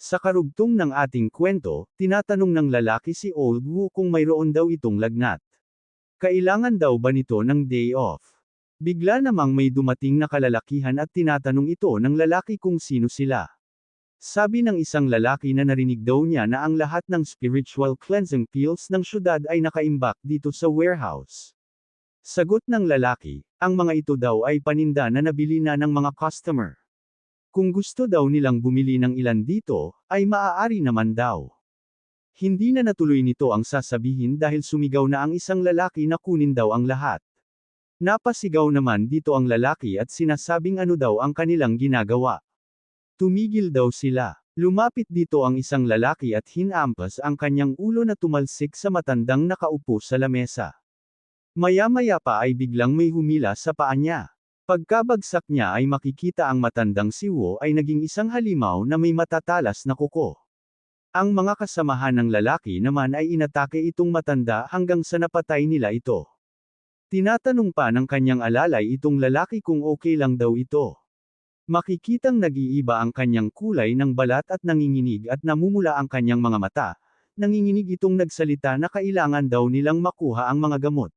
Sa karugtong ng ating kwento, tinatanong ng lalaki si Old Wu kung mayroon daw itong lagnat. Kailangan daw ba nito ng day off? Bigla namang may dumating na kalalakihan at tinatanong ito ng lalaki kung sino sila. Sabi ng isang lalaki na narinig daw niya na ang lahat ng spiritual cleansing pills ng syudad ay nakaimbak dito sa warehouse. Sagot ng lalaki, ang mga ito daw ay paninda na nabili na ng mga customer. Kung gusto daw nilang bumili ng ilan dito, ay maaari naman daw. Hindi na natuloy nito ang sasabihin dahil sumigaw na ang isang lalaki na kunin daw ang lahat. Napasigaw naman dito ang lalaki at sinasabing ano daw ang kanilang ginagawa. Tumigil daw sila. Lumapit dito ang isang lalaki at hinampas ang kanyang ulo na tumalsik sa matandang nakaupo sa lamesa. Maya-maya pa ay biglang may humila sa paa niya. Pagkabagsak niya ay makikita ang matandang si Wo ay naging isang halimaw na may matatalas na kuko. Ang mga kasamahan ng lalaki naman ay inatake itong matanda hanggang sa napatay nila ito. Tinatanong pa ng kanyang alalay itong lalaki kung okay lang daw ito. Makikitang nag-iiba ang kanyang kulay ng balat at nanginginig at namumula ang kanyang mga mata, nanginginig itong nagsalita na kailangan daw nilang makuha ang mga gamot.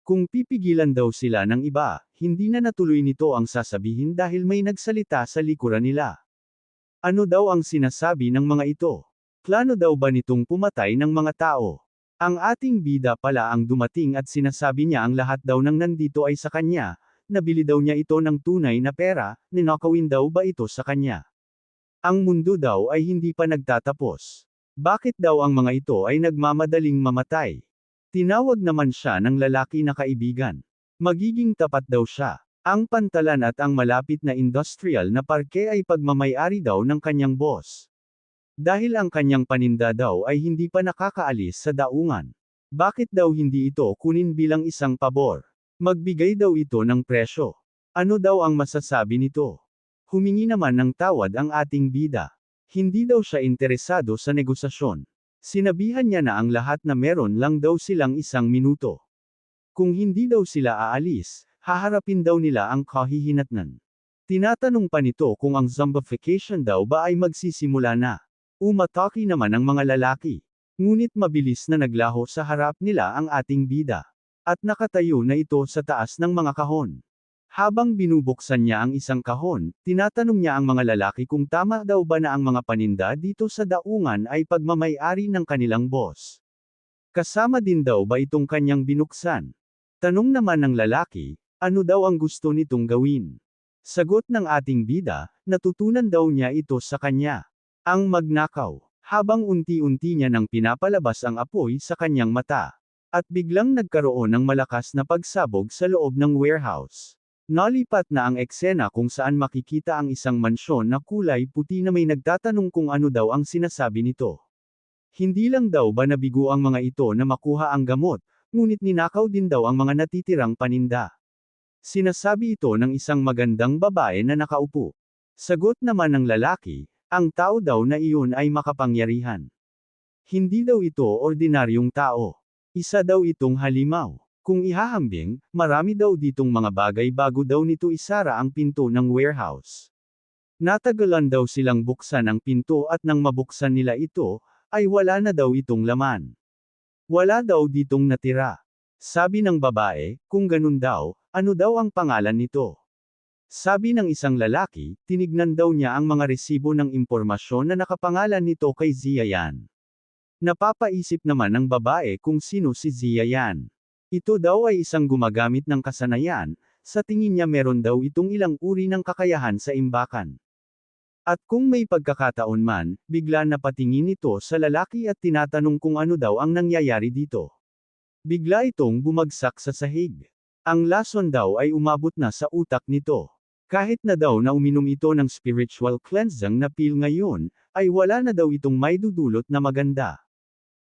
Kung pipigilan daw sila ng iba, hindi na natuloy nito ang sasabihin dahil may nagsalita sa likuran nila. Ano daw ang sinasabi ng mga ito? Plano daw ba nitong pumatay ng mga tao? Ang ating bida pala ang dumating at sinasabi niya ang lahat daw ng nandito ay sa kanya, nabili daw niya ito ng tunay na pera, ninakawin daw ba ito sa kanya? Ang mundo daw ay hindi pa nagtatapos. Bakit daw ang mga ito ay nagmamadaling mamatay? Tinawag naman siya ng lalaki na kaibigan. Magiging tapat daw siya. Ang pantalan at ang malapit na industrial na parke ay pagmamayari daw ng kanyang boss. Dahil ang kanyang paninda daw ay hindi pa nakakaalis sa daungan. Bakit daw hindi ito kunin bilang isang pabor? Magbigay daw ito ng presyo. Ano daw ang masasabi nito? Humingi naman ng tawad ang ating bida. Hindi daw siya interesado sa negosasyon. Sinabihan niya na ang lahat na meron lang daw silang isang minuto. Kung hindi daw sila aalis, haharapin daw nila ang kahihinatnan. Tinatanong pa nito kung ang zombification daw ba ay magsisimula na. Umataki naman ang mga lalaki. Ngunit mabilis na naglaho sa harap nila ang ating bida. At nakatayo na ito sa taas ng mga kahon. Habang binubuksan niya ang isang kahon, tinatanong niya ang mga lalaki kung tama daw ba na ang mga paninda dito sa daungan ay pagmamayari ng kanilang boss. Kasama din daw ba itong kanyang binuksan? Tanong naman ng lalaki, ano daw ang gusto nitong gawin? Sagot ng ating bida, natutunan daw niya ito sa kanya. Ang magnakaw, habang unti-unti niya nang pinapalabas ang apoy sa kanyang mata. At biglang nagkaroon ng malakas na pagsabog sa loob ng warehouse. Nalipat na ang eksena kung saan makikita ang isang mansyon na kulay puti na may nagtatanong kung ano daw ang sinasabi nito. Hindi lang daw ba nabigo ang mga ito na makuha ang gamot, ngunit ninakaw din daw ang mga natitirang paninda. Sinasabi ito ng isang magandang babae na nakaupo. Sagot naman ng lalaki, ang tao daw na iyon ay makapangyarihan. Hindi daw ito ordinaryong tao. Isa daw itong halimaw. Kung ihahambing, marami daw ditong mga bagay bago daw nito isara ang pinto ng warehouse. Natagalan daw silang buksan ang pinto at nang mabuksan nila ito, ay wala na daw itong laman. Wala daw ditong natira. Sabi ng babae, kung ganun daw, ano daw ang pangalan nito? Sabi ng isang lalaki, tinignan daw niya ang mga resibo ng impormasyon na nakapangalan nito kay Ziyayan. Napapaisip naman ng babae kung sino si Ziyayan. Ito daw ay isang gumagamit ng kasanayan, sa tingin niya meron daw itong ilang uri ng kakayahan sa imbakan. At kung may pagkakataon man, bigla na patingin ito sa lalaki at tinatanong kung ano daw ang nangyayari dito. Bigla itong bumagsak sa sahig. Ang lason daw ay umabot na sa utak nito. Kahit na daw na uminom ito ng spiritual cleansing na pill ngayon, ay wala na daw itong may dudulot na maganda.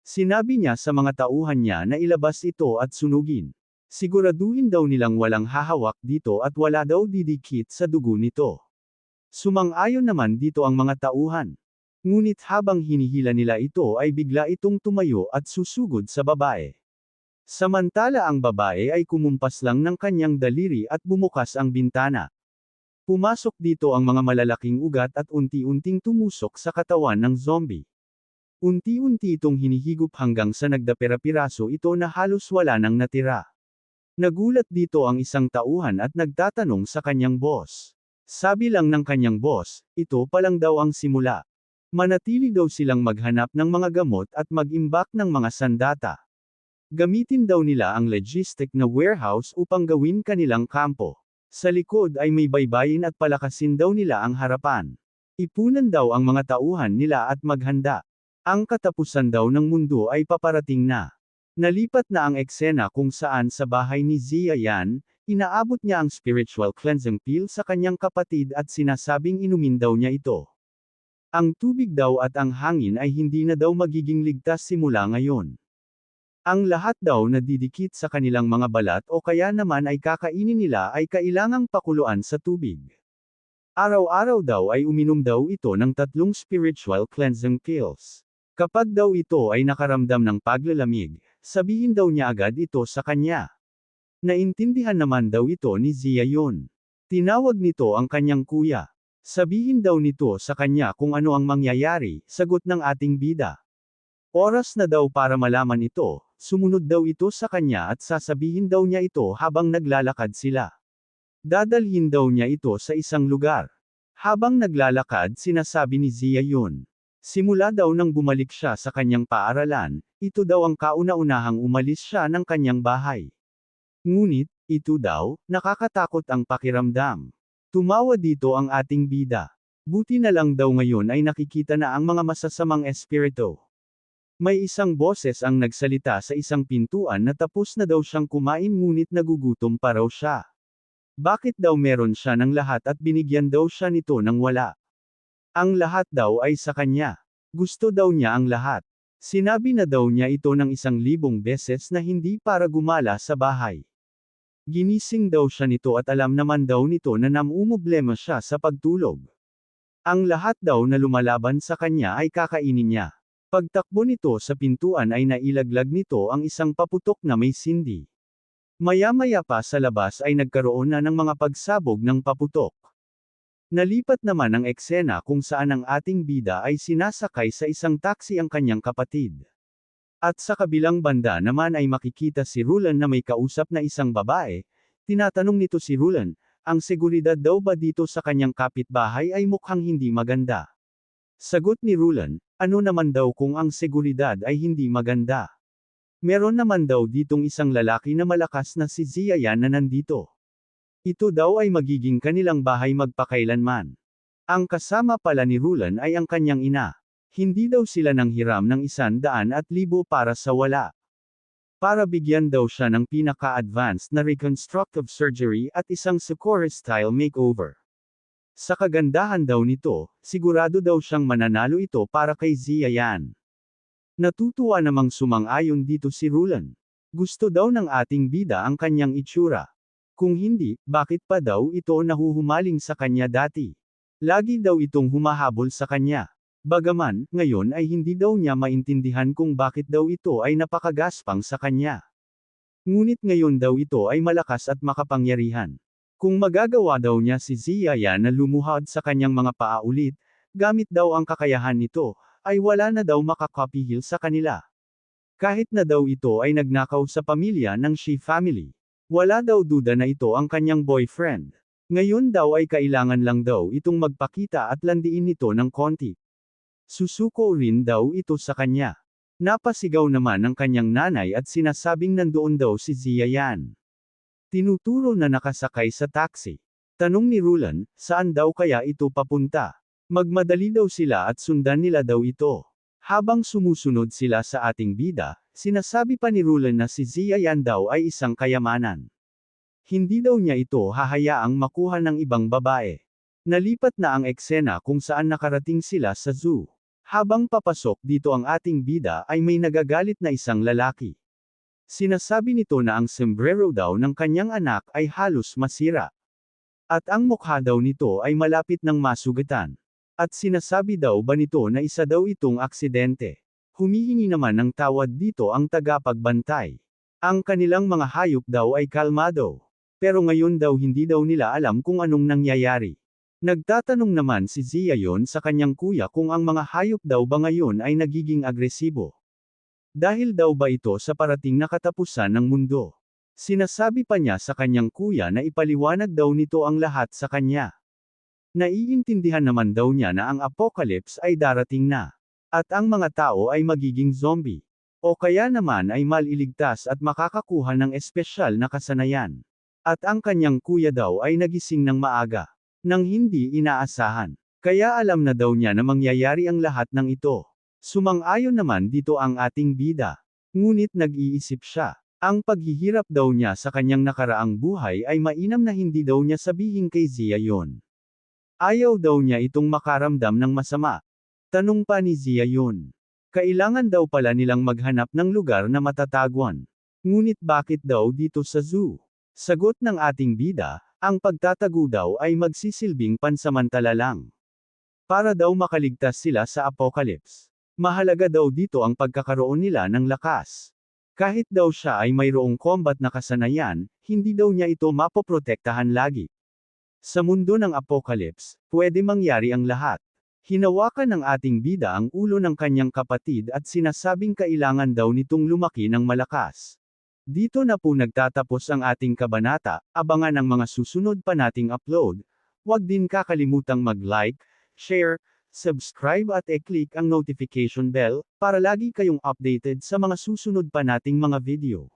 Sinabi niya sa mga tauhan niya na ilabas ito at sunugin. Siguraduhin daw nilang walang hahawak dito at wala daw didikit sa dugo nito. Sumang-ayon naman dito ang mga tauhan. Ngunit habang hinihila nila ito ay bigla itong tumayo at susugod sa babae. Samantala ang babae ay kumumpas lang ng kanyang daliri at bumukas ang bintana. Pumasok dito ang mga malalaking ugat at unti-unting tumusok sa katawan ng zombie. Unti-unti itong hinihigop hanggang sa nagdapera-piraso ito na halos wala nang natira. Nagulat dito ang isang tauhan at nagtatanong sa kanyang boss. Sabi lang ng kanyang boss, ito pa lang daw ang simula. Manatili daw silang maghanap ng mga gamot at mag-imbak ng mga sandata. Gamitin daw nila ang logistic na warehouse upang gawin kanilang kampo. Sa likod ay may baybayin at palakasin daw nila ang harapan. Ipunan daw ang mga tauhan nila at maghanda. Ang katapusan daw ng mundo ay paparating na. Nalipat na ang eksena kung saan sa bahay ni Zia Yan, inaabot niya ang spiritual cleansing pill sa kanyang kapatid at sinasabing inumin daw niya ito. Ang tubig daw at ang hangin ay hindi na daw magiging ligtas simula ngayon. Ang lahat daw na didikit sa kanilang mga balat o kaya naman ay kakainin nila ay kailangang pakuluan sa tubig. Araw-araw daw ay uminom daw ito ng tatlong spiritual cleansing pills. Kapag daw ito ay nakaramdam ng paglalamig, sabihin daw niya agad ito sa kanya. Naintindihan naman daw ito ni Zia yun. Tinawag nito ang kanyang kuya. Sabihin daw nito sa kanya kung ano ang mangyayari, sagot ng ating bida. Oras na daw para malaman ito, sumunod daw ito sa kanya at sasabihin daw niya ito habang naglalakad sila. Dadalhin daw niya ito sa isang lugar. Habang naglalakad sinasabi ni Zia yun. Simula daw nang bumalik siya sa kanyang paaralan, ito daw ang kauna-unahang umalis siya ng kanyang bahay. Ngunit, ito daw, nakakatakot ang pakiramdam. Tumawa dito ang ating bida. Buti na lang daw ngayon ay nakikita na ang mga masasamang espiritu. May isang boses ang nagsalita sa isang pintuan na tapos na daw siyang kumain ngunit nagugutom pa raw siya. Bakit daw meron siya ng lahat at binigyan daw siya nito ng wala? Ang lahat daw ay sa kanya. Gusto daw niya ang lahat. Sinabi na daw niya ito ng isang libong beses na hindi para gumala sa bahay. Ginising daw siya nito at alam naman daw nito na namumblema siya sa pagtulog. Ang lahat daw na lumalaban sa kanya ay kakainin niya. Pagtakbo nito sa pintuan ay nailaglag nito ang isang paputok na may sindi. Maya-maya pa sa labas ay nagkaroon na ng mga pagsabog ng paputok. Nalipat naman ang eksena kung saan ang ating bida ay sinasakay sa isang taxi ang kanyang kapatid. At sa kabilang banda naman ay makikita si Rulan na may kausap na isang babae, tinatanong nito si Rulan, ang seguridad daw ba dito sa kanyang kapitbahay ay mukhang hindi maganda. Sagot ni Rulan, ano naman daw kung ang seguridad ay hindi maganda. Meron naman daw ditong isang lalaki na malakas na si Ziayan na nandito. Ito daw ay magiging kanilang bahay magpakailanman. Ang kasama pala ni Rulan ay ang kanyang ina. Hindi daw sila nang hiram ng isan daan at libo para sa wala. Para bigyan daw siya ng pinaka-advanced na reconstructive surgery at isang Socorro-style makeover. Sa kagandahan daw nito, sigurado daw siyang mananalo ito para kay Zia Yan. Natutuwa namang sumang-ayon dito si Rulan. Gusto daw ng ating bida ang kanyang itsura. Kung hindi, bakit pa daw ito nahuhumaling sa kanya dati? Lagi daw itong humahabol sa kanya. Bagaman, ngayon ay hindi daw niya maintindihan kung bakit daw ito ay napakagaspang sa kanya. Ngunit ngayon daw ito ay malakas at makapangyarihan. Kung magagawa daw niya si Ziyaya na lumuhad sa kanyang mga paa ulit, gamit daw ang kakayahan nito, ay wala na daw makakapihil sa kanila. Kahit na daw ito ay nagnakaw sa pamilya ng Shi family. Wala daw duda na ito ang kanyang boyfriend. Ngayon daw ay kailangan lang daw itong magpakita at landiin nito ng konti. Susuko rin daw ito sa kanya. Napasigaw naman ng kanyang nanay at sinasabing nandoon daw si Zia Yan. Tinuturo na nakasakay sa taxi. Tanong ni Rulan, saan daw kaya ito papunta? Magmadali daw sila at sundan nila daw ito. Habang sumusunod sila sa ating bida, sinasabi pa ni Rulan na si Zia Yan daw ay isang kayamanan. Hindi daw niya ito hahayaang makuha ng ibang babae. Nalipat na ang eksena kung saan nakarating sila sa zoo. Habang papasok dito ang ating bida ay may nagagalit na isang lalaki. Sinasabi nito na ang sombrero daw ng kanyang anak ay halos masira. At ang mukha daw nito ay malapit ng masugatan. At sinasabi daw ba nito na isa daw itong aksidente. Humihingi naman ng tawad dito ang tagapagbantay. Ang kanilang mga hayop daw ay kalmado. Pero ngayon daw hindi daw nila alam kung anong nangyayari. Nagtatanong naman si Ziayon sa kanyang kuya kung ang mga hayop daw ba ngayon ay nagiging agresibo. Dahil daw ba ito sa parating na katapusan ng mundo? Sinasabi pa niya sa kanyang kuya na ipaliwanag daw nito ang lahat sa kanya. Naiintindihan naman daw niya na ang apocalypse ay darating na. At ang mga tao ay magiging zombie. O kaya naman ay maliligtas at makakakuha ng espesyal na kasanayan. At ang kanyang kuya daw ay nagising ng maaga. Nang hindi inaasahan. Kaya alam na daw niya na mangyayari ang lahat ng ito. Sumang-ayon naman dito ang ating bida. Ngunit nag-iisip siya. Ang paghihirap daw niya sa kanyang nakaraang buhay ay mainam na hindi daw niya sabihin kay Zia yon. Ayaw daw niya itong makaramdam ng masama. Tanong pa ni Zia yun. Kailangan daw pala nilang maghanap ng lugar na matatagwan. Ngunit bakit daw dito sa zoo? Sagot ng ating bida, ang pagtatago daw ay magsisilbing pansamantala lang. Para daw makaligtas sila sa apocalypse. Mahalaga daw dito ang pagkakaroon nila ng lakas. Kahit daw siya ay mayroong combat na kasanayan, hindi daw niya ito mapoprotektahan lagi. Sa mundo ng apocalypse, pwede mangyari ang lahat. Hinawakan ng ating bida ang ulo ng kanyang kapatid at sinasabing kailangan daw nitong lumaki ng malakas. Dito na po nagtatapos ang ating kabanata, abangan ang mga susunod pa nating upload. Huwag din kakalimutang mag-like, share, subscribe at e-click ang notification bell, para lagi kayong updated sa mga susunod pa nating mga video.